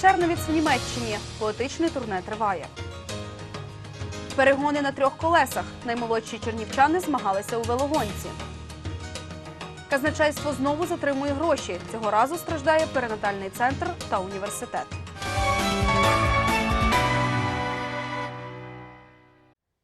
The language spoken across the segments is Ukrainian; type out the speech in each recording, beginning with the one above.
Черновіць в Німеччині. Поетичне турне триває. Перегони на трьох колесах. Наймолодші чернівчани змагалися у велогонці. Казначейство знову затримує гроші. Цього разу страждає перинатальний центр та університет.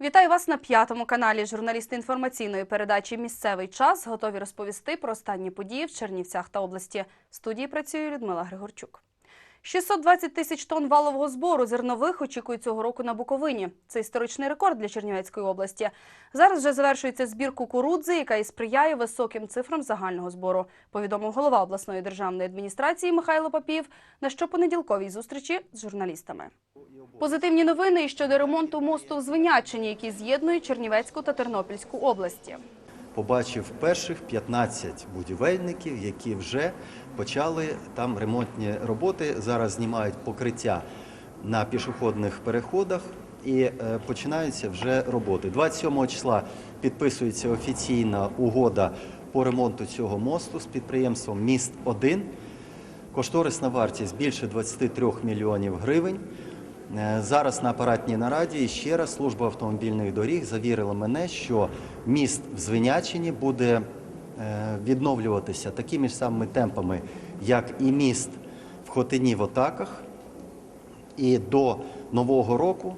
Вітаю вас на п'ятому каналі. Журналісти інформаційної передачі Місцевий час готові розповісти про останні події в Чернівцях та області. В студії працює Людмила Григорчук. 620 тисяч тонн валового збору зернових очікують цього року на Буковині. Це історичний рекорд для Чернівецької області. Зараз вже завершується збір кукурудзи, яка і сприяє високим цифрам загального збору. Повідомив голова обласної державної адміністрації Михайло Папіїв на щопонеділковій зустрічі з журналістами. Позитивні новини і щодо ремонту мосту в Звинячині, який з'єднує Чернівецьку та Тернопільську області. побачив перших 15 будівельників, які вже почали там ремонтні роботи. Зараз знімають покриття на пішохідних переходах і е, починаються вже роботи. 27 числа підписується офіційна угода по ремонту цього мосту з підприємством Міст 1 Кошторисна вартість більше 23 мільйонів гривень. Е, Зараз на апаратній нараді ще раз служба автомобільних доріг завірила мене, що міст в Звинячині буде відновлюватися такими ж самими темпами, як і міст в Хотині в Отаках. І до нового року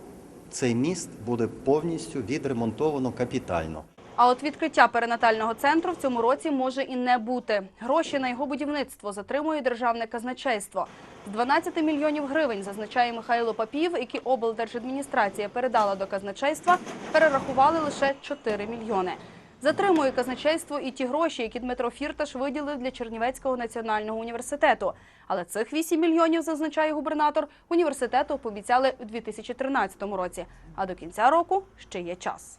цей міст буде повністю відремонтовано капітально. А от відкриття перинатального центру в цьому році може і не бути. Гроші на його будівництво затримує державне казначейство. З 12 мільйонів гривень, зазначає Михайло Папів, які облдержадміністрація передала до казначейства, перерахували лише 4 мільйони. Затримує казначейство і ті гроші, які Дмитро Фірташ виділив для Чернівецького національного університету. Але цих 8 мільйонів, зазначає губернатор, університету пообіцяли у 2013 році. А до кінця року ще є час.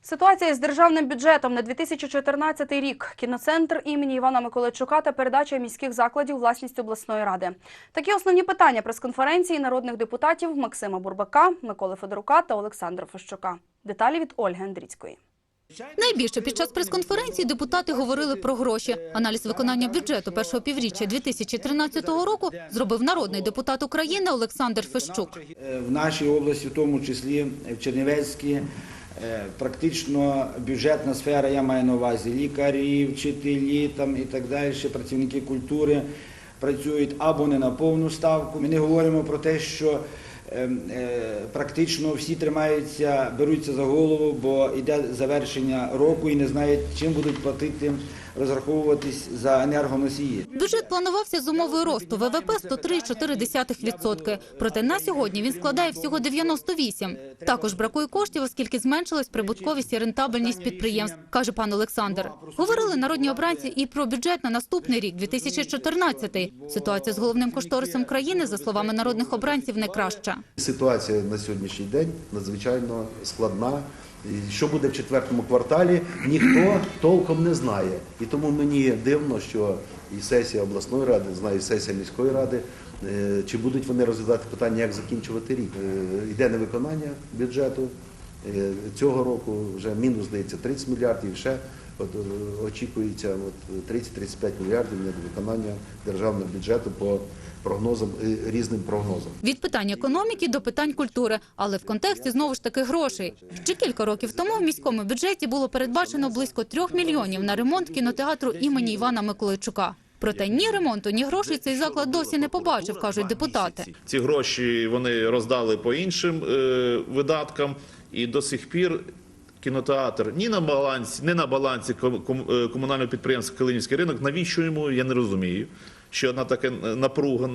Ситуація з державним бюджетом на 2014 рік. Кіноцентр імені Івана Миколайчука та передача міських закладів власність обласної ради. Такі основні питання прес-конференції народних депутатів Максима Бурбака, Миколи Федорука та Олександра Фещука. Деталі від Ольги Андрійської. Найбільше під час прес-конференції депутати говорили про гроші. Аналіз виконання бюджету першого півріччя 2013 року зробив народний депутат України Олександр Фещук. Е, В нашій області, в тому числі в Чернівецькій, е, практично бюджетна сфера, я маю на увазі лікарі, вчителі там, і так далі, працівники культури працюють або не на повну ставку. Ми не говоримо про те, що е, е, практично всі тримаються, беруться за голову, бо йде завершення року і не знають, чим будуть платити, розраховуватись за енергоносії. Бюджет планувався з умовою росту ВВП 103,4%. Проте на сьогодні він складає всього 98. Також бракує коштів, оскільки зменшилась прибутковість і рентабельність підприємств, каже пан Олександр. Говорили народні обранці і про бюджет на наступний рік, 2014. Ситуація з головним кошторисом країни, за словами народних обранців, не краща. Ситуація на сьогоднішній день надзвичайно складна. Що буде в четвертому кварталі, ніхто толком не знає. І тому мені дивно, що і сесія обласної ради, знаю, і сесія міської ради, е, чи будуть вони розглядати питання, як закінчувати рік. Е, Йде невиконання бюджету. Е, Цього року вже мінус, здається, 30 мільярдів, ще от, е, очікується от, 30-35 мільярдів недовиконання державного бюджету по прогнозам, е, різним прогнозам. Від питань економіки до питань культури, але в контексті знову ж таки грошей. Ще кілька років тому в міському бюджеті було передбачено близько трьох мільйонів на ремонт кінотеатру імені Івана Миколайчука. Проте ні ремонту, ні грошей цей заклад досі не побачив, кажуть депутати. Ці гроші вони роздали по іншим е, видаткам, і до сих пір кінотеатр ні на балансі, не на балансі е, комунального підприємства Калинівський ринок. Навіщо йому я не розумію, що на таке напруга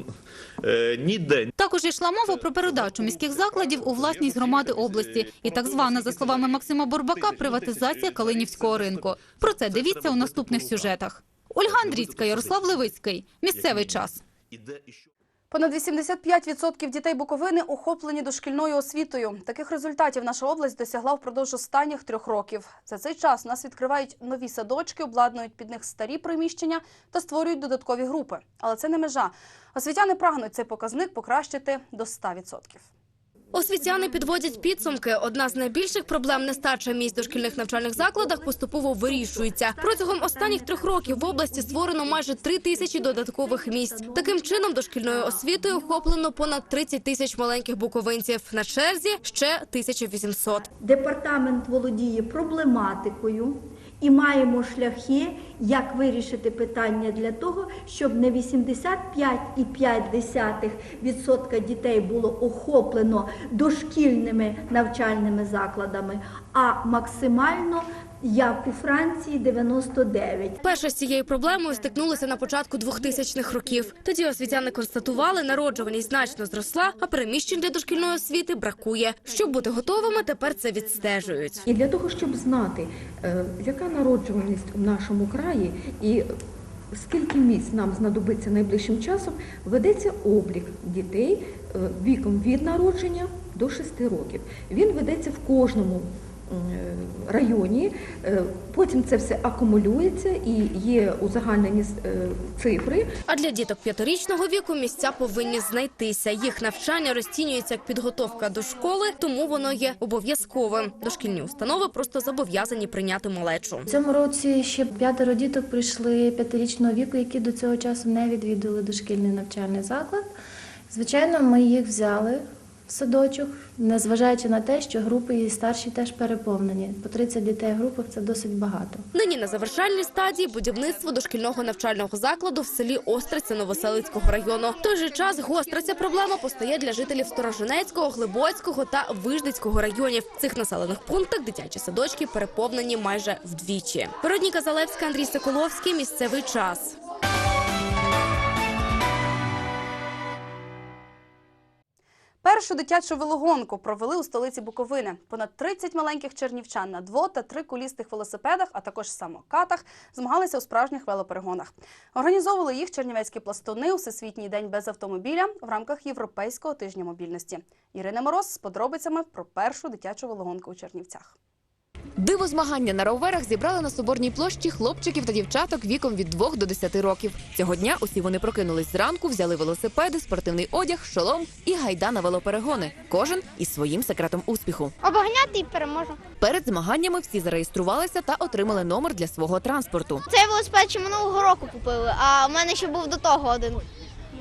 е, ніде Також йшла мова про передачу міських закладів у власність громади області і так звана, за словами Максима Бурбака, приватизація Калинівського ринку. Про це дивіться у наступних сюжетах. Ольга Андрійська, Ярослав Левицький. Місцевий час. Понад 85% дітей Буковини охоплені дошкільною освітою. Таких результатів наша область досягла впродовж останніх трьох років. За цей час нас відкривають нові садочки, обладнують під них старі приміщення та створюють додаткові групи. Але це не межа. Освітяни прагнуть цей показник покращити до 100%. Освітяни підводять підсумки. Одна з найбільших проблем нестача місць у дошкільних навчальних закладах поступово вирішується. Протягом останніх трьох років в області створено майже три тисячі додаткових місць. Таким чином, дошкільною освітою охоплено понад 30 тисяч маленьких буковинців. На черзі ще 1800. Департамент володіє проблематикою і маємо шляхи, як вирішити питання для того, щоб не 85,5% дітей було охоплено дошкільними навчальними закладами, а максимально, як у Франції, 99%. Перше з цією проблемою стикнулися на початку 2000-х років. Тоді освітяни констатували, народжуваність значно зросла, а переміщень для дошкільної освіти бракує. Щоб бути готовими, тепер це відстежують. І для того, щоб знати, е, яка народжуваність в нашому краї і скільки місць нам знадобиться найближчим часом, ведеться облік дітей е, віком від народження до 6 років. Він ведеться в кожному районі, е, потім це все акумулюється і є узагальнені е, цифри. А для діток п'ятирічного віку місця повинні знайтися. Їх навчання розцінюється як підготовка до школи, тому воно є обов'язковим. Дошкільні установи просто зобов'язані прийняти малечу. В цьому році ще п'ятеро діток прийшли п'ятирічного віку, які до цього часу не відвідували дошкільний навчальний заклад. Звичайно, ми їх взяли в садочок, незважаючи на те, що групи і старші теж переповнені. По 30 дітей в групах це досить багато. Нині на завершальній стадії будівництво дошкільного навчального закладу в селі Остриця Новоселицького району. В той же час гостра ця проблема постає для жителів Сторожинецького, Глибоцького та Вижницького районів. В цих населених пунктах дитячі садочки переповнені майже вдвічі. Вероніка Залевська, Андрій Соколовський. Місцевий час. Першу дитячу велогонку провели у столиці Буковини. Понад 30 маленьких чернівчан на дво- та триколістих велосипедах, а також самокатах, змагалися у справжніх велоперегонах. Організовували їх чернівецькі пластуни у Всесвітній день без автомобіля в рамках Європейського тижня мобільності. Ірина Мороз з подробицями про першу дитячу велогонку у Чернівцях. Диво змагання на роверах зібрали на соборній площі хлопчиків та дівчаток віком від 2 до 10 років. Цього дня усі вони прокинулись зранку, взяли велосипеди, спортивний одяг, шолом і гайда на велоперегони. Кожен із своїм секретом успіху. Обганяти і переможу. Перед змаганнями всі зареєструвалися та отримали номер для свого транспорту. Цей велосипед ще минулого року купили, а в мене ще був до того один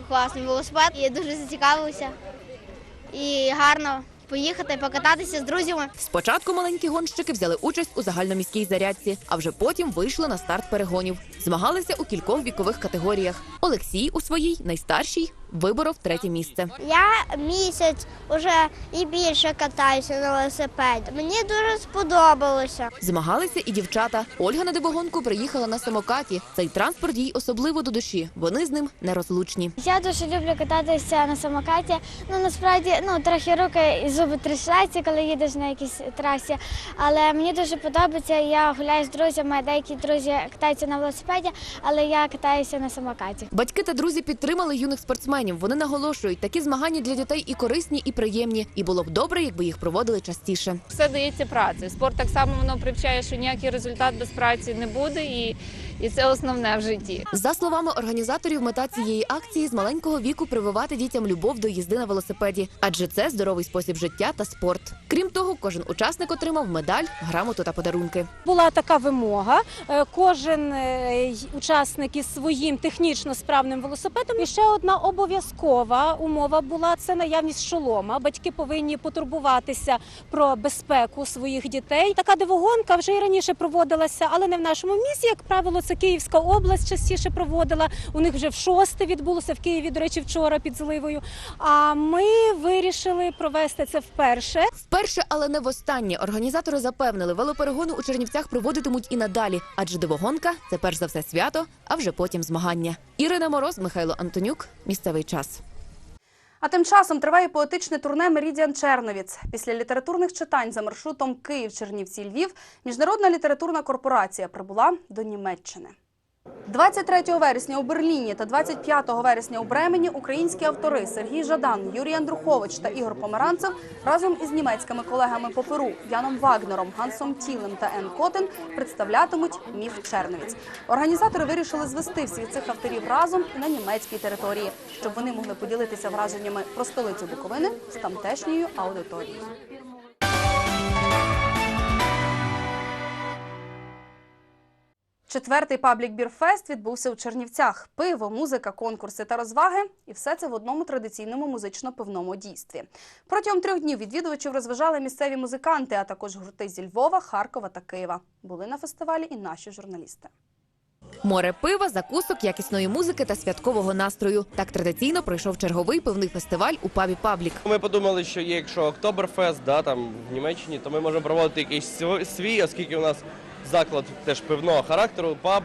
класний велосипед. Я дуже зацікавилася. І гарно поїхати, покататися з друзями. Спочатку маленькі гонщики взяли участь у загальноміській зарядці, а вже потім вийшли на старт перегонів. Змагалися у кількох вікових категоріях. Олексій у своїй найстаршій виборов третє місце. Я місяць уже і більше катаюся на велосипеді. Мені дуже сподобалося. Змагалися і дівчата. Ольга на дивогонку приїхала на самокаті. Цей транспорт їй особливо до душі. Вони з ним нерозлучні. Я дуже люблю кататися на самокаті. Ну насправді ну трохи руки і зуби трясаються, коли їдеш на якійсь трасі. Але мені дуже подобається. Я гуляю з друзями. Деякі друзі катаються на велосипеді, але я катаюся на самокаті. Батьки та друзі підтримали юних спортсменів. Вони наголошують, такі змагання для дітей і корисні, і приємні. І було б добре, якби їх проводили частіше. все дається праці. Спорт так само воно привчає, що ніякий результат без праці не буде, і, і це основне в житті. За словами організаторів, мета цієї акції з маленького віку прививати дітям любов до їзди на велосипеді, адже це здоровий спосіб життя та спорт. Крім того, кожен учасник отримав медаль, грамоту та подарунки. Була така вимога. Е, Кожен е, учасник із своїм технічно справним велосипедом. І ще одна обов'язкова умова була це наявність шолома. Батьки повинні потурбуватися про безпеку своїх дітей. Така дивогонка вже і раніше проводилася, але не в нашому місті. Як правило, це Київська область частіше проводила. У них вже в шосте відбулося в Києві. До речі, вчора під зливою. А ми вирішили провести це вперше. Вперше, але не востаннє. Організатори запевнили, велоперегони у Чернівцях проводитимуть і надалі, адже дивогонка це перш за все свято, а вже потім змагання. Ірина Мороз, Михайло Антонюк. Місцевий час. А тим часом триває поетичне турне Мерідіан Черновіць. Після літературних читань за маршрутом Київ, Чернівці, Львів міжнародна літературна корпорація прибула до Німеччини. 23 вересня у Берліні та 25 вересня у Бремені українські автори Сергій Жадан, Юрій Андрухович та Ігор Помаранцев разом із німецькими колегами по Перу Яном Вагнером, Гансом Тілем та Ен Котен представлятимуть міф Черновіць. Організатори вирішили звести всіх цих авторів разом на німецькій території, щоб вони могли поділитися враженнями про столицю Буковини з тамтешньою аудиторією. Четвертий паблік бірфест відбувся у Чернівцях. Пиво, музика, конкурси та розваги і все це в одному традиційному музично-пивному дійстві. Протягом трьох днів відвідувачів розважали місцеві музиканти, а також гурти зі Львова, Харкова та Києва. Були на фестивалі і наші журналісти. Море пива, закусок, якісної музики та святкового настрою. Так традиційно пройшов черговий пивний фестиваль у пабі Паблік. Ми подумали, що є, якщо Октоберфест, да, там в Німеччині, то ми можемо проводити якийсь свій, оскільки у нас заклад теж пивного характеру, паб.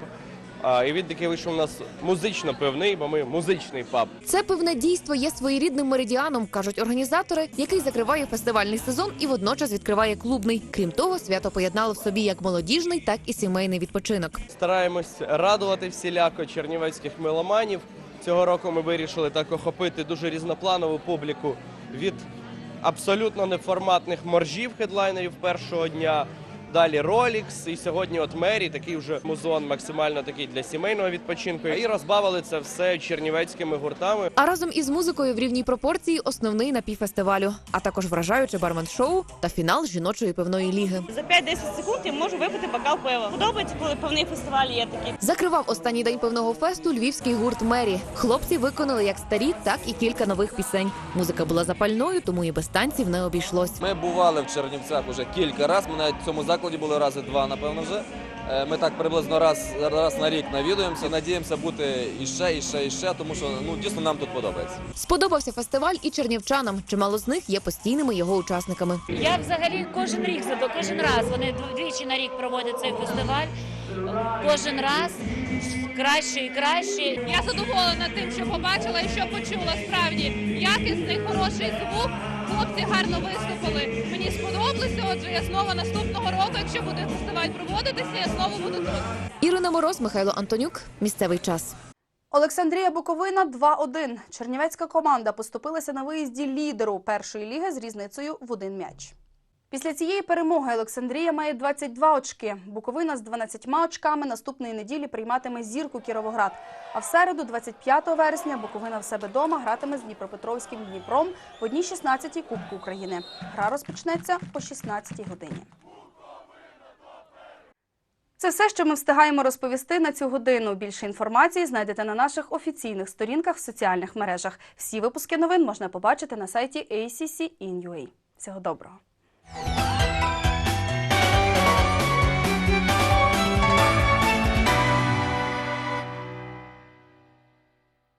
І він такий вийшов у нас музично пивний, бо ми музичний паб. Це пивне дійство є своєрідним меридіаном, кажуть організатори, який закриває фестивальний сезон і водночас відкриває клубний. Крім того, свято поєднало в собі як молодіжний, так і сімейний відпочинок. Стараємось радувати всіляко чернівецьких меломанів. Цього року ми вирішили так охопити дуже різнопланову публіку від абсолютно неформатних моржів хедлайнерів першого дня. Далі Rolex, і сьогодні от Мері, такий вже музон максимально такий для сімейного відпочинку. І розбавили це все чернівецькими гуртами. А разом із музикою в рівній пропорції основний напій фестивалю, а також вражаюче бармен-шоу та фінал жіночої пивної ліги. За 5-10 секунд я можу випити бокал пива. Подобається, коли певний фестиваль є такий. Закривав останній день пивного фесту львівський гурт Мері. Хлопці виконали як старі, так і кілька нових пісень. Музика була запальною, тому і без танців не обійшлось. Ми бували в Чернівцях уже кілька разів. Ми навіть в цьому закладі були рази два, напевно, вже. Е, Ми так приблизно раз, раз на рік навідуємося. Надіємося бути іще, іще, іще, тому що ну дійсно нам тут подобається. Сподобався фестиваль і чернівчанам. Чимало з них є постійними його учасниками. Я взагалі кожен рік за кожен раз. Вони двічі на рік проводять цей фестиваль. Кожен раз краще і краще. Я задоволена тим, що побачила і що почула. Справді якісний, хороший звук. Хлопці гарно виступили. Мені сподобалося. Отже, я знову наступного року, якщо буде фестиваль проводитися, я знову буду тут. Ірина Мороз, Михайло Антонюк. Місцевий час. Олександрія Буковина 2-1. Чернівецька команда поступилася на виїзді лідеру першої ліги з різницею в один м'яч. Після цієї перемоги Олександрія має 22 очки. Буковина з 12 очками наступної неділі прийматиме зірку Кіровоград. А в середу, 25 вересня, Буковина в себе дома гратиме з Дніпропетровським Дніпром в одній 16-й Кубку України. Гра розпочнеться о 16-й годині. Це все, що ми встигаємо розповісти на цю годину. Більше інформації знайдете на наших офіційних сторінках в соціальних мережах. Всі випуски новин можна побачити на сайті ACC.in.ua. Всього доброго! Bye.